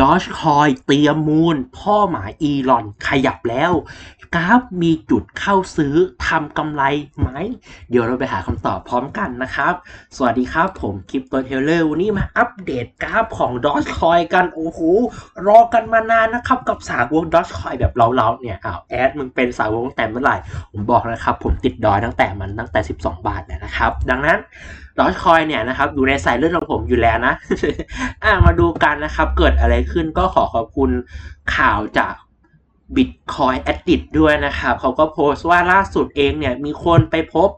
ดอ g คอยเตรียมมูล พ่อหมาอีลอนขยับแล้ว กราฟมีจุดเข้าซื้อทำกำไรไหม เดี๋ยวเราไปหาคำตอบพร้อมกันนะครับ สวัสดีครับผมคริปโตเทเลอร์วันนี้มาอัปเดตกราฟของดอ g คอยกัน โอ้โห รอกันมานานนะครับ กับสาวกดอ g คอยแบบเราๆเนี่ยอ้าวแอดมึงเป็นสาวกตั้งแต่เมื่อไหร่ ผมบอกนะครับ ผมติดดอยตั้งแต่มันตั้งแต่ 12 บาทเนี่ยนะครับ ดังนั้น ดอ g คอยเนี่ยนะครับอยู่ในสายเลือดของผมอยู่แล้วนะอะมาดูกันนะครับ เกิดอะไรขึ้นก็ขอขอบคุณข่าวจาก Bitcoin Addict ด้วยนะครับเขาก็โพสต์ว่าล่าสุดเองเนี่ยมีคนไปพบ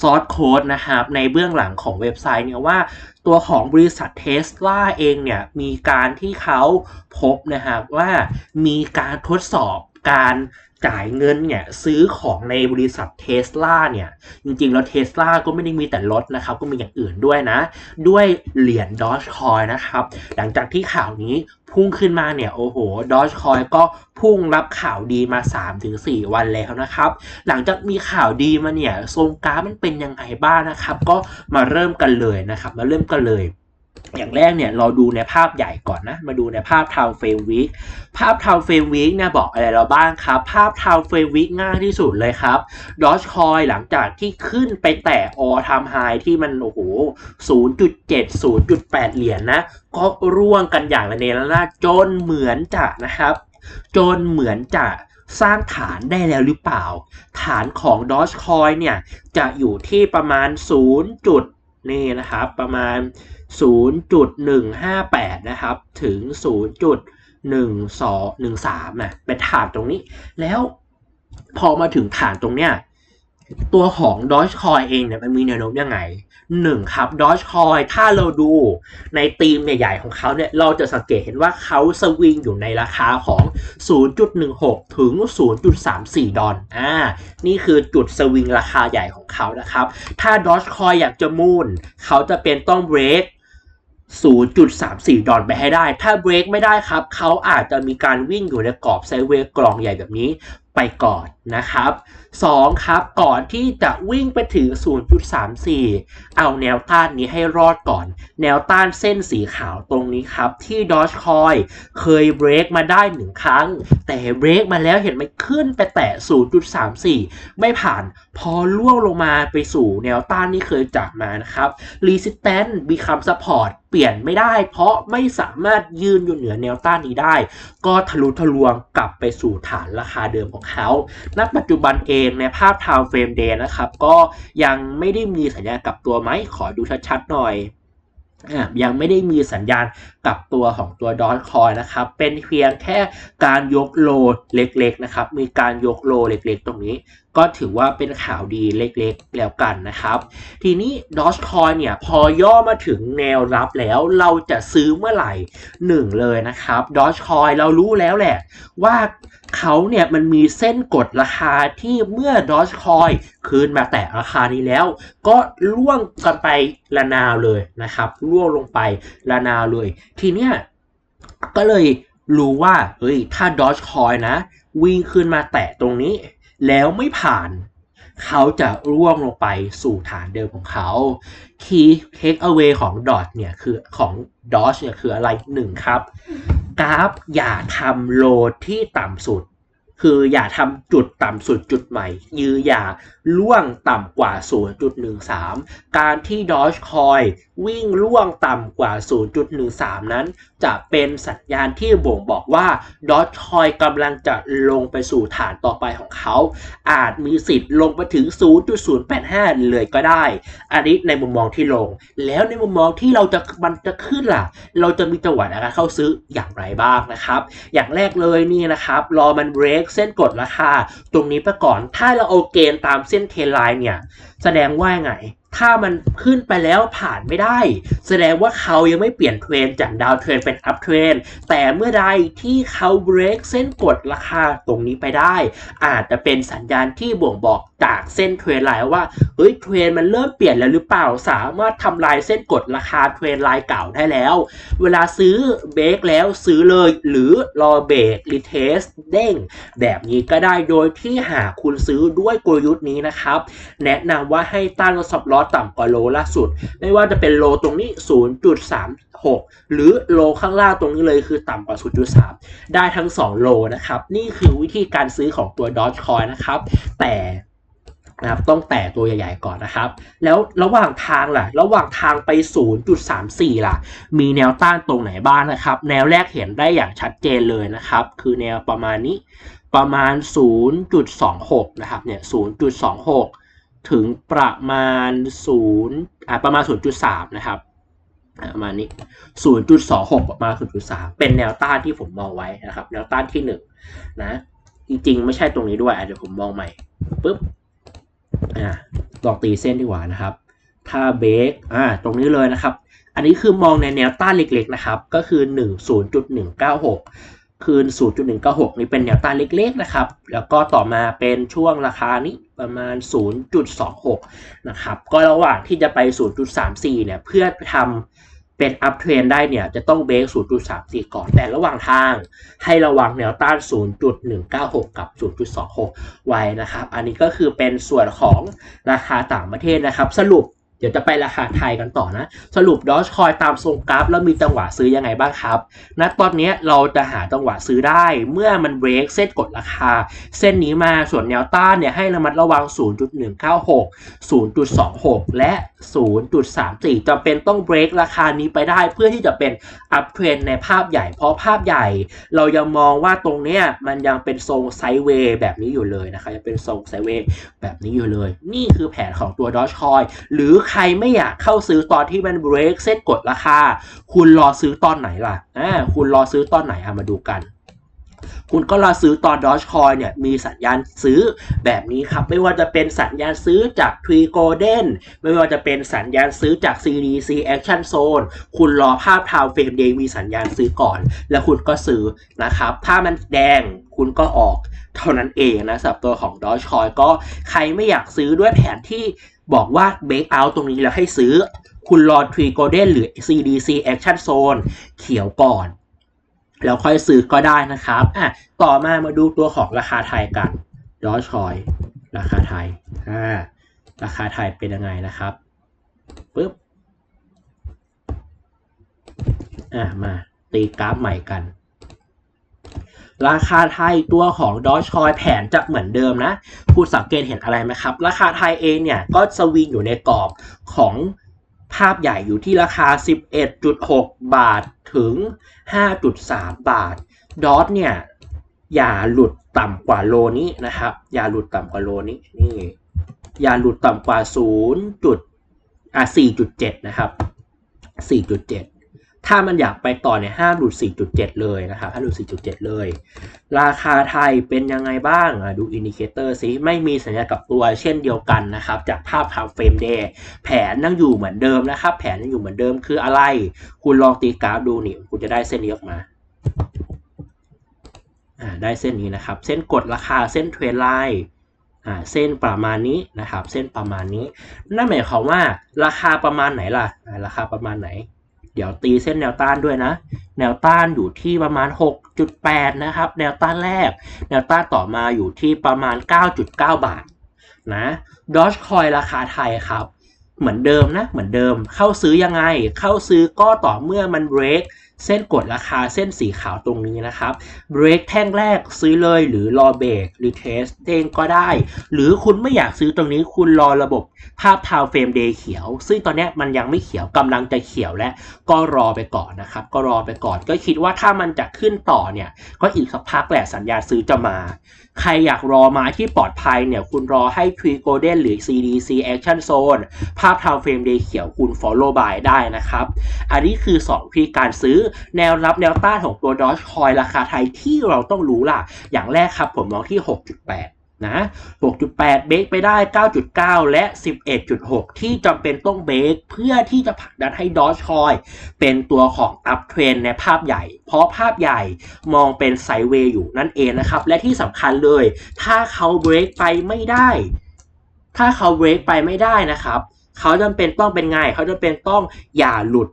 ซอสโค้ดนะครับในเบื้องหลังของเว็บไซต์เนี่ยว่าตัวของบริษัทเทสลาเองเนี่ยมีการที่เขาพบนะครับว่ามีการทดสอบการ จ่ายเงินเนี่ยซื้อของในบริษัทเทสลาเนี่ยจริงๆ แล้วเทสลาก็ไม่ได้มีแต่รถนะครับก็มีอย่างอื่นด้วยนะ ด้วยเหรียญดอ g คอยนะครับหลังจากที่ข่าวนี้พุ่งขึ้นมาเนี่ยโอ้โหดอ g คอยก็พุ่งรับข่าวดีมา 3-4 วันแล้วนะครับ หลังจากมีข่าวดีมาเนี่ยทรงกราฟมันเป็นยังไงบ้างนะครับ ก็มาเริ่มกันเลยนะครับ มาเริ่มกันเลย อย่างแรกเนี่ยเราดูในภาพใหญ่ก่อนนะ มาดูในภาพทาวเฟรมวิกภาพทาวเฟรมวิกเนี่ยบอกอะไรเราบ้างครับ ภาพทาวเฟรมวิกง่ายที่สุดเลยครับดอ g คอยหลังจากที่ขึ้นไปแตะออทามไฮที่มันโอ้โห 0.7 0.8 เหรียญนะ ก็ร่วงกันอย่างระเนระนาดจนเหมือนจะนะครับ จนเหมือนจะสร้างฐานได้แล้วหรือเปล่า ฐานของ Dogecoin เนี่ยจะอยู่ที่ประมาณ 0. นี่นะครับประมาณ 0.158 นะครับถึง 0.1213นะเป็นฐานตรงนี้ แล้วพอมาถึงฐานตรงเนี้ย ตัวของ Dogecoin เองเนี่ยมันมีแนวโน้มยังไงหนึ่งครับ Dogecoin ถ้าเราดูในธีมใหญ่ๆของเขาเนี่ยเราจะสังเกตเห็นว่าเขาสวิงอยู่ในราคาของ 0.16 ถึง 0.34 ดอลอ่านี่คือจุดสวิงราคาใหญ่ของเขานะครับ ถ้า Dogecoin อยากจะมูนเขาจะเป็นต้อง break 0.34 ดอลไปให้ได้ ถ้า break ไม่ได้ครับ เขาอาจจะมีการวิ่งอยู่ในกรอบไซเวย์กล่องใหญ่แบบนี้ ไปก่อนนะครับ 2 ครับก่อนที่จะวิ่งไปถึง 0.34 เอาแนวต้านนี้ให้รอดก่อน แนวต้านเส้นสีขาวตรงนี้ครับ ที่ Dogecoin เคยเบรกมาได้1ครั้ง แต่เบรกมาแล้วเห็นไหมขึ้นไปแตะ 0.34 ไม่ผ่านพอล่วงลงมาไปสู่แนวต้านที่เคยจากมานะครับ Resistance become support เปลี่ยนไม่ได้ เพราะไม่สามารถยืนอยู่เหนือแนวต้านนี้ได้ ก็ทะลุทะลวงกลับไปสู่ฐานราคาเดิมของเขา ณ ปัจจุบันเองในภาพ Time Frame Day นะครับ ก็ยังไม่ได้มีสัญญาณกลับตัวไหม ขอดูชัดๆหน่อยยังไม่ได้มีสัญญาณกลับตัวของตัวดอทคอยนะครับ เป็นเพียงแค่การยกโลเล็กๆนะครับ มีการยกโลเล็กๆ ตรงนี้ ก็ถือว่าเป็นข่าวดีเล็กๆ แล้วกันนะครับ ทีนี้ดอ g คอยเนี่ยพอย่อมาถึงแนวรับแล้วเราจะซื้อเมื่อไหร่หนึ่งเลยนะครับดอ g คอยเรารู้แล้วแหละว่า เขาเนี่ยมันมีเส้นกดราคาที่เมื่อดอ g คอยคืนมาแตะราคานี้แล้ว ก็ล่วงกันไประนาวเลยนะครับล่วงลงไประนาวเลย ทีเนี้ยก็เลยรู้ว่าเฮ้ยถ้าดอ g คอยนะ วิ่งขึ้นมาแตะตรงนี้ แล้วไม่ผ่านเขาจะร่วงลงไปสู่ฐานเดิมของเขา Key Take Away ของ DOT เนี่ยคือของ DOT เนี่ยคืออะไรหนึ่งครับ กราฟอย่าทำโลที่ต่ำสุด คืออย่าทำจุดต่ำสุดจุดใหม่ ยืออย่าล่วงต่ำกว่า 0.13 การที่ Dogecoin วิ่งล่วงต่ำกว่า 0.13 นั้น จะเป็นสัญญาณที่บ่งบอกว่า Dogecoin กำลังจะลงไปสู่ฐานต่อไปของเขา อาจมีสิทธิ์ลงไปถึง 0.085 เลยก็ได้ อันนี้ในมุมมองที่ลง แล้วในมุมมองที่เราจะมันจะขึ้นล่ะ เราจะมีจังหวะในการเข้าซื้ออย่างไรบ้างนะครับ อย่างแรกเลยนี่นะครับรอมันเบรกเส้นกดราคาตรงนี้ไปก่อน ถ้าเราเอาเกณฑ์ตามเส้นเทไลน์เนี่ย แสดงว่าไง ถ้ามันขึ้นไปแล้วผ่านไม่ได้ แสดงว่าเขายังไม่เปลี่ยนเทรนจากดาวเทรนเป็นอัพเทรนแต่เมื่อใดที่เขาเบรกเส้นกดราคาตรงนี้ไปได้ อาจจะเป็นสัญญาณที่บ่งบอกจากเส้นเทรนไลน์ว่าเฮ้ยเทรนมันเริ่มเปลี่ยนแล้วหรือเปล่าสามารถทำลายเส้นกดราคาเทรนไลน์เก่าได้แล้ว เวลาซื้อเบรกแล้วซื้อเลยหรือรอเบรกรีเทสเด้ง แบบนี้ก็ได้โดยที่หากคุณซื้อด้วยกลยุทธ์นี้นะครับ แนะนำว่าให้ตั้งสับลอตต่ำกว่าโลล่าสุด ไม่ว่าจะเป็นโลตรงนี้ 0.36 หรือโลข้างล่างตรงนี้เลยคือต่ำกว่า 0.3 ได้ทั้ง 2 โลนะครับ นี่คือวิธีการซื้อของตัว Dogecoin นะครับ แต่นะครับต้องแต่ตัวใหญ่ๆก่อนนะครับ แล้วระหว่างทางล่ะ ระหว่างทางไป 0.34 ล่ะ มีแนวต้านตรงไหนบ้างนะครับ แนวแรกเห็นได้อย่างชัดเจนเลยนะครับ คือแนวประมาณนี้ประมาณ 0.26 นะครับเนี่ย 0.26 ถึงประมาณ0อ่าประมาณ 0.3 นะครับประมาณนี้ 0.26 ประมาณ 0.3 เป็นแนวต้านที่ผมมองไว้นะครับ แนวต้านที่ 1 นะ จริงๆ ไม่ใช่ตรงนี้ด้วยอะเดี๋ยวผมมองใหม่ปึ๊บอ่าลองตีเส้นดีกว่านะครับ ถ้าเบรกอ่าตรงนี้เลยนะครับ อันนี้คือมองในแนวต้านเล็กๆนะครับ ก็คือ 1 0.196 คืน 0.196 นี่เป็นแนวต้านเล็กๆนะครับ แล้วก็ต่อมาเป็นช่วงราคานี้ประมาณ 0.26 นะครับ ก็ระหว่างที่จะไป 0.34 เนี่ย เพื่อทำเป็นอัพเทรนได้เนี่ย จะต้องเบรก0.34 ก่อน แต่ระหว่างทางให้ระวังแนวต้าน 0.196 กับ 0.26 ไว้นะครับ อันนี้ก็คือเป็นส่วนของราคาต่างประเทศนะครับ สรุป ดี๋ยวจะไปราคาไทยกันต่อนะ สรุปดอชคอยตามทรงกราฟ แล้วมีจังหวะซื้อยังไงบ้างครับณตอนนี้เราจะหาจังหวะซื้อได้ เมื่อมันเบรกเส้นกดราคา เส้นนี้มาส่วนแนวต้านเนี่ยให้ระมัดระวัง 0.196 0.26 และ 0.34จำเป็นต้องเบรกราคานี้ไปได้ เพื่อที่จะเป็นอัพเทรนในภาพใหญ่ เพราะภาพใหญ่ เรายังมองว่าตรงเนี้ยมันยังเป็นทรงไซเวย์แบบนี้อยู่เลยนะครับยังเป็นทรงไซเวย์แบบนี้อยู่เลย นี่คือแผนของตัวดอ g คอยหรือใรไม่อยากเข้าซื้อตอนที่มันเบรกเส้นกดราคา คุณรอซื้อตอนไหนล่ะอ่าคุณรอซื้อตอนไหนเอามาดูกัน คุณก็รอซื้อตอน Dogecoin เนี่ยมีสัญญาณซื้อแบบนี้ครับ ไม่ว่าจะเป็นสัญญาณซื้อจาก Tree Golden ไม่ว่าจะเป็นสัญญาณซื้อจาก CDC Action Zone คุณรอภาพ Time Frame Day มีสัญญาณซื้อก่อน แล้วคุณก็ซื้อนะครับ ถ้ามันแดงคุณก็ออกเท่านั้นเองนะสำหรับตัวของ Dogecoin ก็ใครไม่อยากซื้อด้วยแผนที่ บอกว่า break out ตรงนี้แล้วให้ซื้อ คุณรอ Tree Golden หรือ CDC Action Zone เขียวก่อน แล้วค่อยซื้อก็ได้นะครับอะต่อมามาดูตัวของราคาไทยกันดอชอยราคาไทยอ่าราคาไทยเป็นยังไงนะครับปึ๊บอะมาตีกราฟใหม่กัน ราคาไทยตัวของดอชคอยแผนจะเหมือนเดิมนะ คุณสังเกตเห็นอะไรไหมครับ ราคาไทยเองเนี่ยก็สวิงอยู่ในกรอบของภาพใหญ่อยู่ที่ราคา 11.6 บาทถึง 5.3 บาท ดอทเนี่ย อย่าหลุดต่ำกว่าโลนี้นะครับ อย่าหลุดต่ำกว่าโลนี้นี่ อย่าหลุดต่ำกว่า 0. จุดอะ4.7 นะครับ 4.7 ถ้ามันอยากไปต่อเนี่ยห้ามหลุด 4.7 เลยนะครับห้ามหลุด 4.7 เลย ราคาไทยเป็นยังไงบ้าง ดูอินดิเคเตอร์ซิ ไม่มีสัญญาณกับตัวเช่นเดียวกันนะครับ จากภาพข่าวเฟรมเดย์แผนยังอยู่เหมือนเดิมนะครับ แผนยังอยู่เหมือนเดิมคืออะไร คุณลองตีกราฟดูนี่ คุณจะได้เส้นนี้ออกมา ได้เส้นนี้นะครับ เส้นกดราคาเส้นเทรนไลน์เส้นประมาณนี้นะครับ เส้นประมาณนี้ นั่นหมายความว่าราคาประมาณไหนล่ะ ราคาประมาณไหน เดี๋ยวตีเส้นแนวต้านด้วยนะ แนวต้านอยู่ที่ประมาณ 6.8 นะครับ แนวต้านแรก แนวต้านต่อมาอยู่ที่ประมาณ 9.9 บาทนะดอชคอยราคาไทยครับ เหมือนเดิมนะ เหมือนเดิม เข้าซื้อยังไง เข้าซื้อก็ต่อเมื่อมันเบรก เส้นกดราคาเส้นสีขาวตรงนี้นะครับเบรกแท่งแรกซื้อเลยหรือรอเบรกหรือเทสเองก็ได้ หรือคุณไม่อยากซื้อตรงนี้คุณรอระบบภาพทาวเฟรมเดย์เขียว ซึ่งตอนนี้มันยังไม่เขียวกำลังจะเขียวและก็รอไปก่อนนะครับ ก็รอไปก่อนก็คิดว่าถ้ามันจะขึ้นต่อเนี่ยก็อีกสักพักแหละสัญญาซื้อจะมา ใครอยากรอมาที่ปลอดภัยเนี่ยคุณรอให้ Tree Golden หรือ CDC Action Zone ภาพ Time Frame Day เขียวคุณ Follow by ได้นะครับ อันนี้คือ2วิธีการซื้อแนวรับแนวต้านของตัว Dogecoin ราคาไทยที่เราต้องรู้ล่ะ อย่างแรกครับผมมองที่ 6.8 นะ 6.8 เบรกไปได้ 9.9 และ 11.6 ที่จำเป็นต้องเบรกเพื่อที่จะผลักดันให้ดอชคอยเป็นตัวของอัพเทรนในภาพใหญ่ เพราะภาพใหญ่มองเป็นไซเวย์อยู่นั่นเองนะครับ และที่สำคัญเลย ถ้าเขาเบรกไปไม่ได้ ถ้าเขาเบรกไปไม่ได้นะครับ เขาจำเป็นต้องเป็นไง เขาจำเป็นต้องอย่าหลุด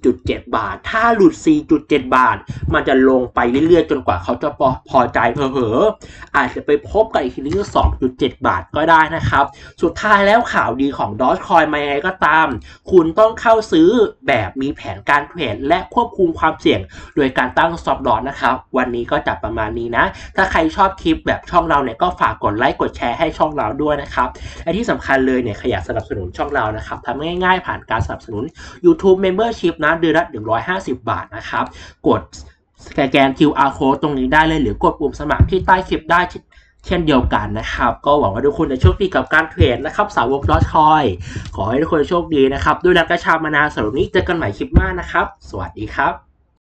4.7 บาท ถ้าหลุด 4.7 บาท มันจะลงไปเรื่อยๆ จนกว่าเขาจะพอพอใจเผลอๆอาจจะไปพบกับอีกทีนึงก็2.7 บาทก็ได้นะครับ สุดท้ายแล้วข่าวดีของ Dogecoin มายังไงก็ตาม คุณต้องเข้าซื้อแบบมีแผนการเทรดและควบคุมความเสี่ยง โดยการตั้ง stop loss นะครับ วันนี้ก็จับประมาณนี้นะ ถ้าใครชอบคลิปแบบช่องเราเนี่ยก็ฝากกดไลค์กดแชร์ให้ช่องเราด้วยนะครับและที่สำคัญเลยเนี่ยขยันสนับสนุนช่องเรานะครับทำง่ายๆผ่านการสนับสนุน YouTube Membership นะเดือนละ150 บาทนะครับกดสแกน QR code ตรงนี้ได้เลย หรือกดปุ่มสมัครที่ใต้คลิปได้เช่นเดียวกันนะครับ ก็หวังว่าทุกคนจะโชคดีกับการเทรดนะครับ สาวกดอชคอย ขอให้ทุกคนโชคดีนะครับ ด้วยรักกระชามานานสำหรับนนี้เจอกันใหม่คลิปหน้านะครับ สวัสดีครับ